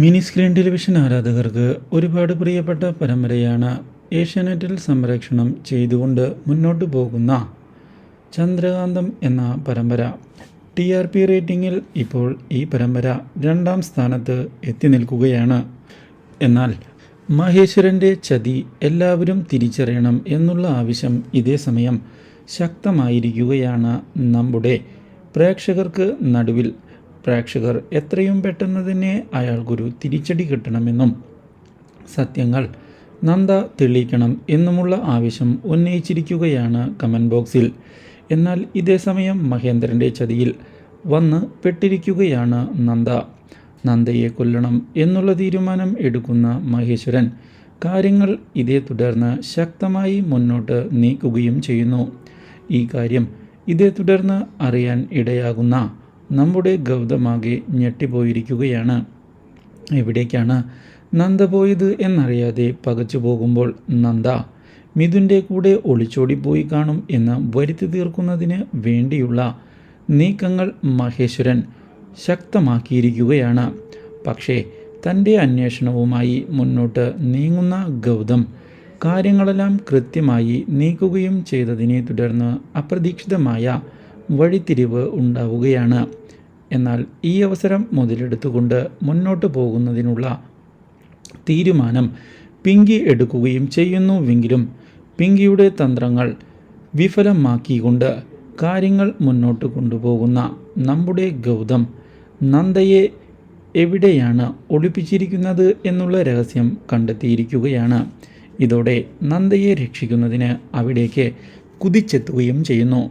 Mini screen television ആരാധകർക്ക് ഒരുപാട് പ്രിയപ്പെട്ട പരമ്പരയാണ് ഏഷ്യാനെറ്റിൽ സംരക്ഷണം ചെയ്തുകൊണ്ട് മുന്നോട്ട് പോകുന്ന ചന്ദ്രകാന്തം എന്ന പരമ്പര. ടി ആർ പി റേറ്റിംഗിൽ ഇപ്പോൾ ഈ പരമ്പര രണ്ടാം സ്ഥാനത്ത് എത്തി നിൽക്കുകയാണ്. എന്നാൽ മഹേശ്വരന്റെ ചതി എല്ലാവരും തിരിച്ചറിയണം എന്നുള്ള ആവശ്യം ഇതേ സമയം ശക്തമായിരിക്കുകയാണ് നമ്മുടെ പ്രേക്ഷകർക്ക് നടുവിൽ. പ്രേക്ഷകർ എത്രയും പെട്ടെന്ന് തന്നെ അയാൾക്കൊരു തിരിച്ചടി കിട്ടണമെന്നും സത്യങ്ങൾ നന്ദ തെളിയിക്കണം എന്നുമുള്ള ആവശ്യം ഉന്നയിച്ചിരിക്കുകയാണ് കമന്റ് ബോക്സിൽ. എന്നാൽ ഇതേ സമയം മഹേന്ദ്രന്റെ ചതിയിൽ വന്ന് പെട്ടിരിക്കുകയാണ് നന്ദ. നന്ദയെ കൊല്ലണം എന്നുള്ള തീരുമാനം എടുക്കുന്ന മഹേശ്വരൻ കാര്യങ്ങൾ ഇതേ തുടർന്ന് ശക്തമായി മുന്നോട്ട് നീക്കുകയും ചെയ്യുന്നു. ഈ കാര്യം ഇതേ തുടർന്ന് അറിയാൻ ഇടയാകുന്ന നമ്മുടെ ഗൗതമാകെ ഞെട്ടിപ്പോയിരിക്കുകയാണ്. എവിടേക്കാണ് നന്ദ പോയത് എന്നറിയാതെ പകച്ചു പോകുമ്പോൾ നന്ദ മിഥുന്റെ കൂടെ ഒളിച്ചോടിപ്പോയി കാണും എന്ന് വരുത്തി തീർക്കുന്നതിന് വേണ്ടിയുള്ള നീക്കങ്ങൾ മഹേശ്വരൻ ശക്തമാക്കിയിരിക്കുകയാണ്. പക്ഷേ തന്റെ അന്വേഷണവുമായി മുന്നോട്ട് നീങ്ങുന്ന ഗൗതം കാര്യങ്ങളെല്ലാം കൃത്യമായി നീക്കുകയും ചെയ്തതിനെ തുടർന്ന് അപ്രതീക്ഷിതമായ വഴിത്തിരിവ് ഉണ്ടാവുകയാണ്. എന്നാൽ ഈ അവസരം മുതലെടുത്തുകൊണ്ട് മുന്നോട്ട് പോകുന്നതിനുള്ള തീരുമാനം പിങ്കി എടുക്കുകയും ചെയ്യുന്നുവെങ്കിലും പിങ്കിയുടെ തന്ത്രങ്ങൾ വിഫലമാക്കിക്കൊണ്ട് കാര്യങ്ങൾ മുന്നോട്ട് കൊണ്ടുപോകുന്ന നമ്മുടെ ഗൗതം നന്ദയെ എവിടെയാണ് ഒളിപ്പിച്ചിരിക്കുന്നത് എന്നുള്ള രഹസ്യം കണ്ടെത്തിയിരിക്കുകയാണ്. ഇതോടെ നന്ദയെ രക്ഷിക്കുന്നതിന് അവിടേക്ക് കുതിച്ചെത്തുകയും ചെയ്യുന്നു.